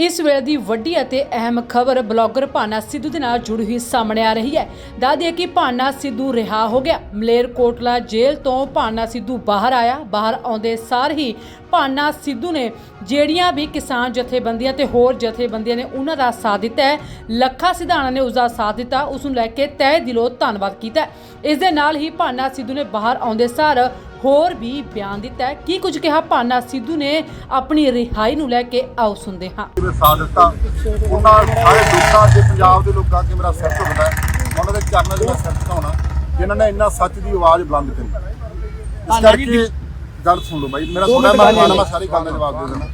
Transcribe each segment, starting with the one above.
ਇਸ ਵੇਲੇ ਦੀ ਵੱਡੀ ਅਤੇ ਅਹਿਮ ਖਬਰ ਬਲੌਗਰ ਭਾਨਾ ਸਿੱਧੂ ਦੇ ਨਾਲ ਜੁੜੀ ਹੋਈ ਸਾਹਮਣੇ ਆ ਰਹੀ ਹੈ। ਦੱਸਦੀਏ ਕਿ ਭਾਨਾ ਸਿੱਧੂ ਰਿਹਾ ਹੋ ਗਿਆ। ਮਲੇਰਕੋਟਲਾ ਜੇਲ੍ਹ ਤੋਂ ਭਾਨਾ ਸਿੱਧੂ ਬਾਹਰ ਆਇਆ। ਬਾਹਰ ਆਉਂਦੇ ਸਾਰ ਹੀ ਭਾਨਾ ਸਿੱਧੂ ਨੇ ਜਿਹੜੀਆਂ ਵੀ ਕਿਸਾਨ ਜਥੇਬੰਦੀਆਂ ਤੇ ਹੋਰ ਜਥੇਬੰਦੀਆਂ ਨੇ ਉਹਨਾਂ ਦਾ ਸਾਥ ਦਿੱਤਾ ਹੈ। ਲੱਖਾ ਸਿਧਾਣਾ ਨੇ ਉਸ ਦਾ ਸਾਥ ਦਿੱਤਾ। ਉਸ ਨੂੰ ਲੈ ਕੇ ਤਹਿ ਦਿਲੋਂ ਧੰਨਵਾਦ ਕੀਤਾ ਇਸ ਦੇ ਨਾਲ ਹੀ ਭਾਨਾ ਸਿੱਧੂ ਨੇ ਬਾਹਰ ਆਉਂਦੇ ਸਾਰ ਹੋਰ ਵੀ ਬਿਆਨ ਦਿੱਤਾ ਕੀ ਕੁਝ ਕਿਹਾ? ਭਾਨਾ ਸਿੱਧੂ ਨੇ ਆਪਣੀ ਰਿਹਾਈ ਨੂੰ ਲੈ ਕੇ ਆਓ ਸੁਣਦੇ ਹਾਂ। ਜਿਵੇਂ ਸਾਥ ਦਿੱਤਾ? ਉਹਨਾਂ ਸਾਰੇ ਲੋਕਾਂ ਦੇ ਪੰਜਾਬ ਦੇ ਲੋਕਾਂ ਅੱਗੇ ਮੇਰਾ ਸਿਰ ਝੁਕਦਾ ਹੈ। ਉਹਨਾਂ ਦੇ ਚਰਨਾਂ 'ਚ ਮੈਂ ਸਿਰ ਝੁਕਾਉਣਾ। ਜਿਨ੍ਹਾਂ ਨੇ ਇੰਨਾ ਸੱਚ ਦੀ ਆਵਾਜ਼ ਬੁਲੰਦ ਕਰੀ। ਇਸ ਕਰਕੇ ਗੱਲ ਸੁਣ ਲਓ ਬਾਈ। ਮੇਰਾ ਥੋੜਾ ਮਹਿਮਾਨ ਮੈਂ ਸਾਰੀ ਗੱਲ ਦਾ ਜਵਾਬ ਦੇ ਦੇਣਾ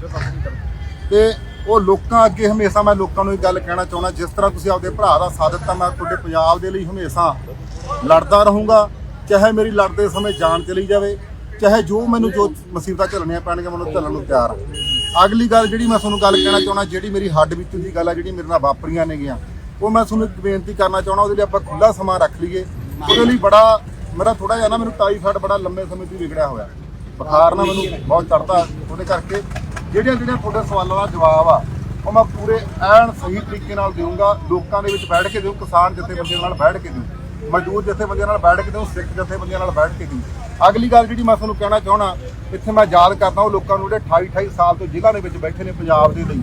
ਤੇ ਉਹ ਲੋਕਾਂ ਅੱਗੇ ਹਮੇਸ਼ਾ ਮੈਂ ਲੋਕਾਂ ਨੂੰ ਇਹ ਗੱਲ ਕਹਿਣਾ ਚਾਹੁੰਦਾ ਜਿਸ ਤਰ੍ਹਾਂ ਤੁਸੀਂ ਆਪਦੇ ਭਰਾ ਦਾ ਸਾਥ ਦਿੱਤਾ ਮੈਂ ਤੁਹਾਡੇ ਪੰਜਾਬ ਦੇ ਲਈ ਹਮੇਸ਼ਾ ਲੜਦਾ ਰਹੂੰਗਾ। ਚਾਹੇ ਮੇਰੀ ਲੜਦੇ ਸਮੇਂ ਜਾਨ ਚਲੀ ਜਾਵੇ, ਚਾਹੇ ਜੋ ਮੈਨੂੰ ਜੋ ਮੁਸੀਬਤਾਂ ਝੱਲਣੀਆਂ ਪੈਣਗੀਆਂ ਮੈਨੂੰ ਝੱਲਣ ਨੂੰ ਤਿਆਰ ਹਾਂ। ਅਗਲੀ ਗੱਲ ਜਿਹੜੀ ਮੈਂ ਤੁਹਾਨੂੰ ਗੱਲ ਕਹਿਣਾ ਚਾਹੁੰਦਾ, ਜਿਹੜੀ ਮੇਰੀ ਹੱਡ ਵਿੱਚ ਦੀ ਗੱਲ ਆ, ਜਿਹੜੀ ਮੇਰੇ ਨਾਲ ਵਾਪਰੀਆਂ ਨੇਗੀਆਂ, ਉਹ ਮੈਂ ਤੁਹਾਨੂੰ ਇੱਕ ਬੇਨਤੀ ਕਰਨਾ ਚਾਹੁੰਦਾ, ਉਹਦੇ ਲਈ ਆਪਾਂ ਖੁੱਲਾ ਸਮਾਂ ਰੱਖ ਲਈਏ। ਉਹਦੇ ਲਈ ਬੜਾ, ਮੇਰਾ ਥੋੜਾ ਜਿਹਾ ਨਾ, ਮੈਨੂੰ ਟਾਈਫਾਇਡ ਬੜਾ ਲੰਮੇ ਸਮੇਂ ਤੋਂ ਵਿਗੜਿਆ ਹੋਇਆ। ਬੁਖਾਰ ਨਾ ਮੈਨੂੰ ਬਹੁਤ ਚੜਦਾ ਉਹਦੇ ਕਰਕੇ ਜਿਹੜੀਆਂ ਜਿਹੜੀਆਂ ਤੁਹਾਡੇ ਸਵਾਲਾਂ ਦਾ ਜਵਾਬ ਆ, ਉਹ ਮੈਂ ਪੂਰੇ ਐਨ ਸਹੀ ਤਰੀਕੇ ਨਾਲ ਦੇਵਾਂਗਾ ਲੋਕਾਂ ਦੇ ਵਿੱਚ ਬੈਠ ਕੇ ਦਿਓ ਕਿਸਾਨ ਜਥੇਬੰਦੀਆਂ ਨਾਲ ਬੈਠ ਕੇ ਦਿਓ ਮਜ਼ਦੂਰ ਜਥੇਬੰਦੀਆਂ ਨਾਲ ਬੈਠ ਕੇ ਦਿਓ ਸਿੱਖ ਜਥੇਬੰਦੀਆਂ ਨਾਲ ਬੈਠ ਕੇ ਦਿਓ ਅਗਲੀ ਗੱਲ ਜਿਹੜੀ ਮੈਂ ਤੁਹਾਨੂੰ ਕਹਿਣਾ ਚਾਹਣਾ ਇੱਥੇ ਮੈਂ ਯਾਦ ਕਰਦਾ ਉਹ ਲੋਕਾਂ ਨੂੰ ਜਿਹੜੇ 28 28 ਸਾਲ ਤੋਂ ਜ਼ਿਲ੍ਹਾ ਦੇ ਵਿੱਚ ਬੈਠੇ ਨੇ ਪੰਜਾਬ ਦੇ ਲਈ,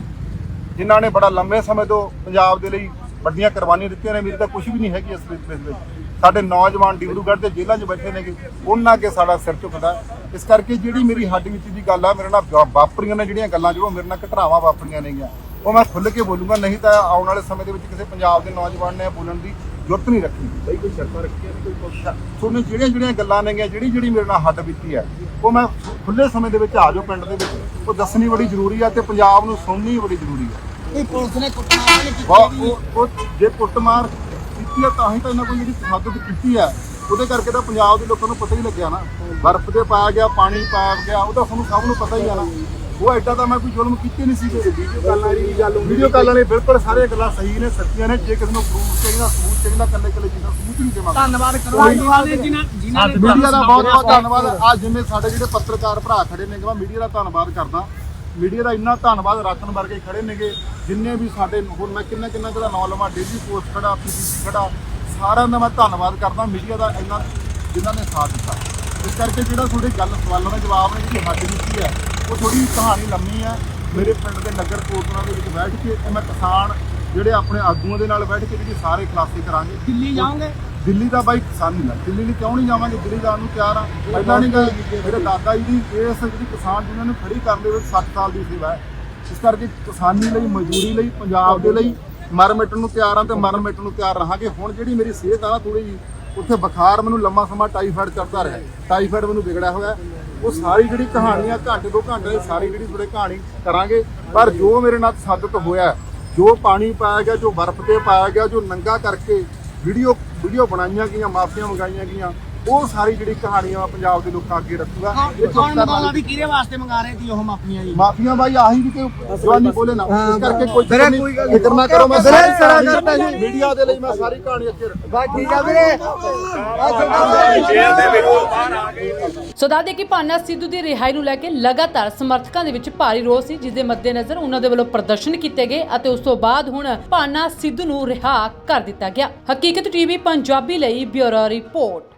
ਜਿਨ੍ਹਾਂ ਨੇ ਬੜਾ ਲੰਮੇ ਸਮੇਂ ਤੋਂ ਪੰਜਾਬ ਦੇ ਲਈ ਵੱਡੀਆਂ ਕੁਰਬਾਨੀਆਂ ਦਿੱਤੀਆਂ ਨੇ, ਮੇਰੀ ਤਾਂ ਕੁਝ ਵੀ ਨਹੀਂ ਹੈਗੀ ਇਸ ਵਿੱਚ ਵਿੱਚ। ਸਾਡੇ ਨੌਜਵਾਨ ਡਿਬਰੂਗੜ੍ਹ ਦੇ ਜ਼ਿਲ੍ਹਾ 'ਚ ਬੈਠੇ ਨੇਗੇ, ਉਹਨਾਂ ਅੱਗੇ ਸਾਡਾ ਸਿਰ ਝੁਕਦਾ। ਇਸ ਕਰਕੇ ਜਿਹੜੀ ਮੇਰੀ ਹੱਡ ਵਿੱਚ ਦੀ ਗੱਲ ਆ, ਮੇਰੇ ਨਾਲ ਵਾਪਰੀਆਂ ਨੇ ਜਿਹੜੀਆਂ ਗੱਲਾਂ ਜੋ ਮੇਰੇ ਨਾਲ ਘਟਨਾਵਾਂ ਵਾਪਰੀਆਂ ਨੇਗੀਆਂ। ਉਹ ਮੈਂ ਖੁੱਲ੍ਹ ਕੇ ਬੋਲੂੰਗਾ, ਨਹੀਂ ਤਾਂ ਆਉਣ ਵਾਲੇ ਸਮੇਂ ਦੇ ਵਿੱਚ ਕਿਸੇ ਪੰਜਾਬ ਦੇ ਨੌਜਵਾਨ ਨੇ ਬੋਲਣ ਦੀ ਜ਼ਰੂਰਤ ਨਹੀਂ ਰੱਖੀ ਬਈ ਕੋਈ ਸ਼ਰਤਾਂ ਰੱਖੀਆਂ ਕੋਈ ਕੁਛ ਤੁਹਾਨੂੰ ਜਿਹੜੀਆਂ ਜਿਹੜੀਆਂ ਗੱਲਾਂ ਨੇਗੀਆਂ ਜਿਹੜੀ ਜਿਹੜੀ ਮੇਰੇ ਨਾਲ ਹੱਡ ਬੀਤੀ ਹੈ ਉਹ ਮੈਂ ਖੁੱਲੇ ਸਮੇਂ ਦੇ ਵਿੱਚ ਆ ਜਾਓ ਪਿੰਡ ਦੇ ਵਿੱਚ। ਉਹ ਦੱਸਣੀ ਬੜੀ ਜ਼ਰੂਰੀ ਆ ਤੇ ਪੰਜਾਬ ਨੂੰ ਸੁਣਨੀ ਬੜੀ ਜ਼ਰੂਰੀ ਆ। ਇਹ ਪੁਲਿਸ ਨੇ ਕੁੱਟਮਾਰ ਨਹੀਂ ਕੀਤੀ? ਉਹ ਉਹ ਜੇ ਕੁੱਟਮਾਰ ਕੀਤੀ ਆ ਤਾਂ ਹੀ ਤਾਂ ਇਹਨਾਂ ਕੋਈ ਜਿਹੜੀ ਤਸ਼ੱਦਦ ਕੀਤੀ ਆ। ਉਹਦੇ ਕਰਕੇ ਤਾਂ ਪੰਜਾਬ ਦੇ ਲੋਕਾਂ ਨੂੰ ਪਤਾ ਹੀ ਲੱਗਿਆ ਨਾ। ਬਰਫ਼ ਤੇ ਪਾਇਆ ਗਿਆ ਪਾਣੀ ਪਾਇਆ ਗਿਆ ਉਹ ਤਾਂ ਤੁਹਾਨੂੰ ਸਭ ਨੂੰ ਪਤਾ ਹੀ ਆ ਨਾ। ਉਹ ਐਡਾ ਤਾਂ ਮੈਂ ਕੋਈ ਜ਼ੁਲਮ ਕੀਤੀ ਨਹੀਂ ਸੀ ਵੀਡੀਓ ਕਾਲ ਵਾਲੀ ਗੱਲ ਵੀਡੀਓ ਕਾਲ ਵਾਲੇ ਬਿਲਕੁਲ ਸਾਰੇ ਗੱਲਾਂ ਸਹੀ ਨੇ ਸੱਚੀਆਂ ਨੇ। ਜੇ ਕਿਸੇ ਨੂੰ ਪ੍ਰੂਫ ਚਾਹੀਦਾ ਸਬੂਤ ਚਾਹੀਦਾ ਕੱਲੇ ਕੱਲੇ ਚੀਜ਼ਾਂ ਸਬੂਤ ਨਹੀਂ ਦੇਵਾਂਗਾ। ਧੰਨਵਾਦ ਕਰੋ। ਧੰਨਵਾਦ ਜਿਨ੍ਹਾਂ ਜਿਨ੍ਹਾਂ ਨੇ ਮੀਡੀਆ ਦਾ ਬਹੁਤ ਬਹੁਤ ਧੰਨਵਾਦ। ਅੱਜ ਜਿਵੇਂ ਸਾਡੇ ਜਿਹੜੇ ਪੱਤਰਕਾਰ ਭਰਾ ਖੜੇ ਨੇ ਮੈਂ ਮੀਡੀਆ ਦਾ ਧੰਨਵਾਦ ਕਰਦਾ। ਮੀਡੀਆ ਦਾ ਇੰਨਾ ਧੰਨਵਾਦ ਰੱਖਣ ਵਰਗੇ ਖੜੇ ਨੇਗੇ ਜਿੰਨੇ ਵੀ ਸਾਡੇ ਹੁਣ ਮੈਂ ਕਿੰਨਾ ਕਿੰਨਾ ਦਾ ਨਾਂ ਲਵਾਂ ਡੇਲੀ ਪੋਸਟ ਖੜਾ ਪੀਸੀਸੀ ਖੜਾ ਸਾਰਿਆਂ ਦਾ ਮੈਂ ਧੰਨਵਾਦ ਕਰਦਾ। ਮੀਡੀਆ ਦਾ ਇੰਨਾ ਜਿਨ੍ਹਾਂ ਨੇ ਸਾਥ ਦਿੱਤਾ। ਇਸ ਕਰਕੇ ਜਿਹੜਾ ਤੁਹਾਡੇ ਗੱਲ ਸਵਾਲਾਂ ਦਾ ਜਵਾਬ ਨੇ ਜਿਹੜੀ ਹੱਦ ਦਿੱਤੀ ਹੈ ਉਹ ਥੋੜੀ ਕਹਾਣੀ ਲੰਮੀ ਹੈ। ਮੇਰੇ ਪਿੰਡ ਦੇ ਨਗਰ ਕੋਟਰਾ ਦੇ ਵਿੱਚ ਬੈਠ ਕੇ ਤੇ ਮੈਂ ਕਿਸਾਨ ਜਿਹੜੇ ਆਪਣੇ ਆਗੂਆਂ ਦੇ ਨਾਲ ਬੈਠ ਕੇ ਜਿਹੜੀ ਸਾਰੇ ਖਲਾਸੇ ਕਰਾਂਗੇ। ਦਿੱਲੀ ਜਾਓਗੇ? ਦਿੱਲੀ ਦਾ ਬਾਈ ਕਿਸਾਨੀ ਨਾਲ ਦਿੱਲੀ ਲਈ ਕਿਉਂ ਨਹੀਂ ਜਾਵਾਂਗੇ? ਦਿੱਲੀ ਜਾਣ ਨੂੰ ਤਿਆਰ ਆ ਪਹਿਲਾਂ ਨਹੀਂ ਗਏ ਮੇਰੇ ਦਾਦਾ ਜੀ ਦੀ ਇਸ ਜਿਹੜੀ ਕਿਸਾਨ ਜਿਹਨਾਂ ਨੂੰ ਖੜੀ ਕਰਨ ਦੇ ਵਿੱਚ 60 ਸਾਲ ਦੀ ਸੇਵਾ ਹੈ। ਇਸ ਕਰਕੇ ਕਿਸਾਨੀ ਲਈ ਮਜ਼ਦੂਰੀ ਲਈ ਪੰਜਾਬ ਦੇ ਲਈ ਮਰ ਮਿਟਣ ਨੂੰ ਤਿਆਰ ਆ ਤੇ ਮਰਨ ਮਿਟਣ ਨੂੰ ਤਿਆਰ ਰਹਾਂਗੇ। ਹੁਣ ਜਿਹੜੀ ਮੇਰੀ ਸਿਹਤ ਆ ਥੋੜੀ ਜੀ ਉੱਥੇ ਬੁਖਾਰ ਮੈਨੂੰ ਲੰਮਾ ਸਮਾਂ ਟਾਈਫਾਇਡ ਚੜਦਾ ਰਿਹਾ। ਟਾਈਫਾਇਡ ਮੈਨੂੰ ਵਿਗੜਿਆ ਹੋਇਆ। ਉਹ ਸਾਰੀ ਜਿਹੜੀ ਕਹਾਣੀ ਆ ਘੰਟੇ ਦੋ ਘੰਟੇ ਦੀ ਸਾਰੀ ਜਿਹੜੀ ਤੁਹਾਡੇ ਕਹਾਣੀ ਕਰਾਂਗੇ। ਪਰ ਜੋ ਮੇਰੇ ਨਾਲ ਸਾਬਤ ਹੋਇਆ, ਜੋ ਪਾਣੀ ਪਾਇਆ ਗਿਆ, ਜੋ ਬਰਫ਼ ਤੇ ਪਾਇਆ ਗਿਆ, ਜੋ ਨੰਗਾ ਕਰਕੇ ਵੀਡੀਓ ਵੀਡੀਓ ਬਣਾਈਆਂ ਗਈਆਂ, ਮਾਫੀਆਂ ਮੰਗਾਈਆਂ ਗਈਆਂ ਉਹ ਸਾਰੀ ਜਿਹੜੀ ਕਹਾਣੀ ਆ ਪੰਜਾਬ ਦੇ ਲੋਕਾਂ ਅੱਗੇ ਰੱਖੂਗਾ। ਕੌਣ ਵਾਲੀ ਵੀ ਕਿਹਦੇ ਵਾਸਤੇ ਮੰਗਾ ਰਹੇ ਸੀ ਉਹ ਮਾਪੀਆਂ ਜੀ? ਮਾਫੀਆਂ ਬਾਈ ਆਹੀ ਵੀ ਕਿ ਜਵਾਨੀ ਬੋਲੇ ਨਾ। ਇਸ ਕਰਕੇ ਕੋਈ ਫਿਕਰ ਨਾ ਕਰੋ ਮੈਂ ਸਾਰਾ ਕਰਤਾ ਜੀ। ਮੀਡੀਆ ਦੇ ਲਈ ਮੈਂ ਸਾਰੀ ਕਹਾਣੀ ਅੱਗੇ ਰੱਖੂਗਾ ਠੀਕ ਆ ਵੀਰੇ। ਸੋ ਦੱਸਦੇ ਕਿ ਭਾਨਾ ਸਿੱਧੂ ਦੀ ਰਿਹਾਈ ਨੂੰ ਲੈ ਕੇ ਲਗਾਤਾਰ ਸਮਰਥਕਾਂ ਦੇ ਵਿੱਚ ਭਾਰੀ ਰੋਸ ਸੀ ਜਿਸ ਦੇ ਮੱਦੇਨਜ਼ਰ ਉਹਨਾਂ ਦੇ ਵੱਲੋਂ ਪ੍ਰਦਰਸ਼ਨ ਕੀਤੇ ਗਏ ਅਤੇ ਉਸ ਤੋਂ ਬਾਅਦ ਹੁਣ ਭਾਨਾ ਸਿੱਧੂ ਨੂੰ ਰਿਹਾ ਕਰ ਦਿੱਤਾ ਗਿਆ। ਹਕੀਕਤ ਟੀਵੀ ਪੰਜਾਬੀ ਲਈ ਬਿਊਰੋ ਰਿਪੋਰਟ।